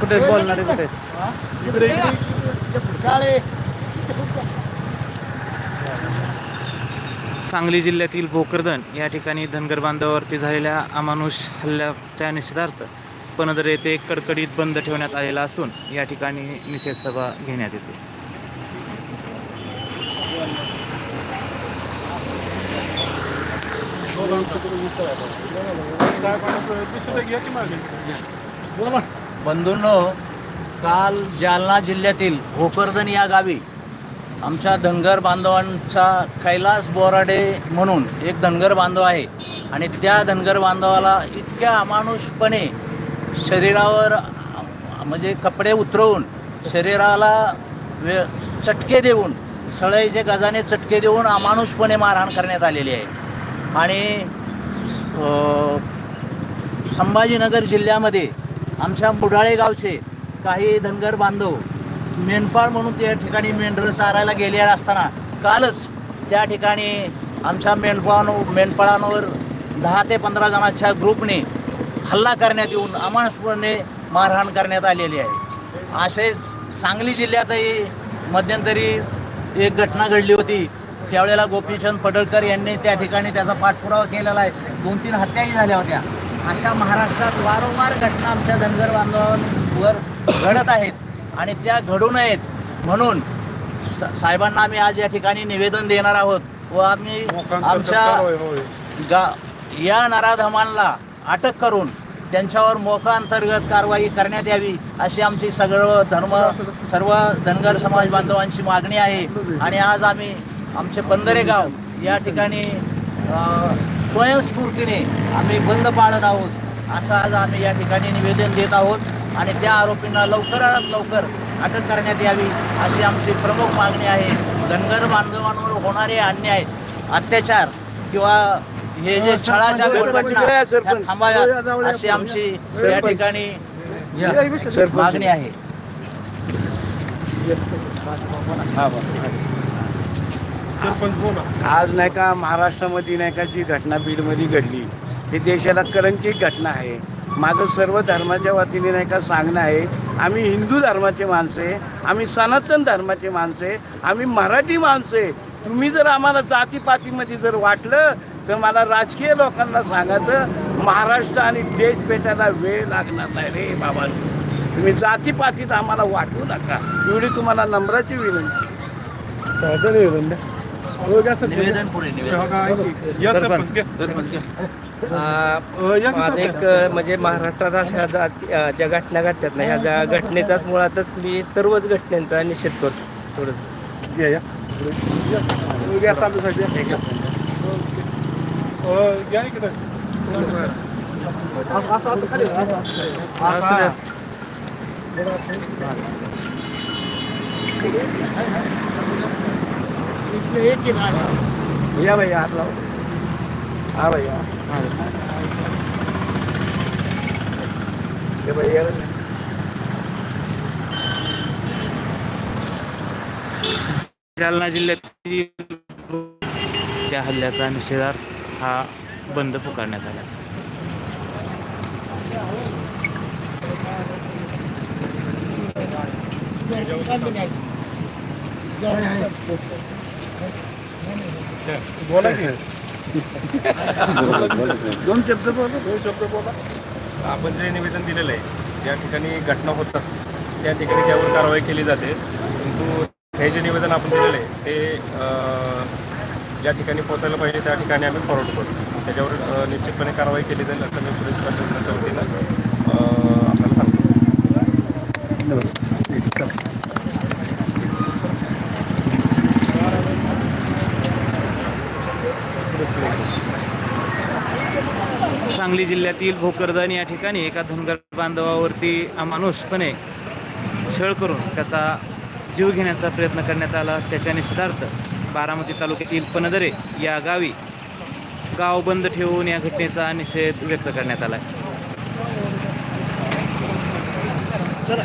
कुठे बोलणारे कुठे सांगली जिल्ह्यातील भोकरदन या ठिकाणी धनगर बांधावरती झालेल्या अमानुष हल्ल्याच्या निषेधार्थ पनदर येथे कडकडीत बंद ठेवण्यात आलेला असून या ठिकाणी निषेध सभा घेण्यात येते. बंधूंनो काल जालना जिल्ह्यातील भोकरदन या गावी आमच्या धनगर बांधवांचा कैलास बोराडे म्हणून एक धनगर बांधव आहे. आणि त्या धनगर बांधवाला इतक्या अमानुषपणे शरीरावर म्हणजे कपडे उतरवून शरीराला वे चटके देऊन सळईचे गजाने चटके देऊन अमानुषपणे मारहाण करण्यात आलेली आहे. आणि संभाजीनगर जिल्ह्यामध्ये आमच्या बुडाळे गावचे काही धनगर बांधव मेंढपाळ म्हणून त्या ठिकाणी मेंढरं चारायला गेले असताना कालच त्या ठिकाणी आमच्या मेंढपाळ मेंढपाळांवर दहा ते पंधरा जणांच्या ग्रुपने हल्ला करण्यात येऊन अमानुषपणे मारहाण करण्यात आलेली आहे. असेच सांगली जिल्ह्यातही मध्यंतरी एक घटना घडली होती. त्यावेळेला गोपीचंद पडळकर यांनी त्या ठिकाणी त्याचा पाठपुरावा केलेला आहे. दोन तीन हत्याही झाल्या होत्या. अशा महाराष्ट्रात वारंवार घटना आमच्या धनगर बांधवांवर घडत आहेत आणि त्या घडू नयेत म्हणून साहेबांना आम्ही आज या ठिकाणी निवेदन देणार आहोत व आम्ही आमच्या गा या नराधमांना अटक करून त्यांच्यावर मोका अंतर्गत कारवाई करण्यात यावी अशी आमची सगळं धर्म सर्व धनगर समाज बांधवांची मागणी आहे. आणि आज आम्ही आमचे बंदरे गाव या ठिकाणी स्वयंस्फूर्तीने आम्ही बंद पाळत आहोत असं आज आम्ही या ठिकाणी निवेदन देत आहोत. आणि त्या आरोपींना लवकरात लवकर अटक करण्यात यावी अशी आमची प्रमुख मागणी आहे. धनगर बांधवांवर होणारे अन्याय अत्याचार किंवा हे जे छळाच्या घटना ह्या थांबाव्यात अशी आमची या ठिकाणी मागणी आहे. आज नाही का महाराष्ट्रामध्ये नाही का जी घटना बीडमध्ये घडली ही देशाला कलंकित घटना आहे. माझं सर्व धर्माच्या वतीने नाही का सांगणं आहे. आम्ही हिंदू धर्माचे माणसे आम्ही सनातन धर्माचे माणसे आम्ही मराठी माणसे तुम्ही जर आम्हाला जातीपातीमध्ये जर वाटलं तर मला राजकीय लोकांना सांगायचं महाराष्ट्र आणि देश भेटायला वेळ लागणार नाही रे बाबा तुम्ही जातीपातीत आम्हाला वाटू नका. एवढी तुम्हाला नम्राची विनंती. निवेदन पुढे निवेदन. माझं एक अ, म्हणजे महाराष्ट्रात अशा ज्या घटना घडतात ना ह्या ज्या घटनेचाच मुळातच मी सर्वच घटनांचा निषेध करतो. थोडं. भैया भैया हाथ लाओ। हाँ भैया। ये भैया जालना जिल्ह्यातील त्या हल्ल्याचा निषेधार्थ हा बंद पुकारण्यात आला. दोन शब्द बोला दोन शब्द बोला. आपण जे निवेदन दिलेलं आहे ज्या ठिकाणी घटना होतात त्या ठिकाणी त्यावर कारवाई केली जाते. परंतु हे जे निवेदन आपण दिलेलं आहे ते अं, ज्या ठिकाणी पोहोचायला पाहिजे त्या ठिकाणी आम्ही फॉरवर्ड करतो त्याच्यावर निश्चितपणे कारवाई केली जाईल असं मी पोलीस प्रशासनाच्या वतीनं सांगली जिल्ह्यातील भोकरदन या ठिकाणी एका धनगर बांधवावरती अमानुषपणे छळ करून त्याचा जीव घेण्याचा प्रयत्न करण्यात आला. त्याच्या निषेधार्थ बारामती तालुक्यातील पनदरे या गावी गाव बंद ठेवून या घटनेचा निषेध व्यक्त करण्यात आला चला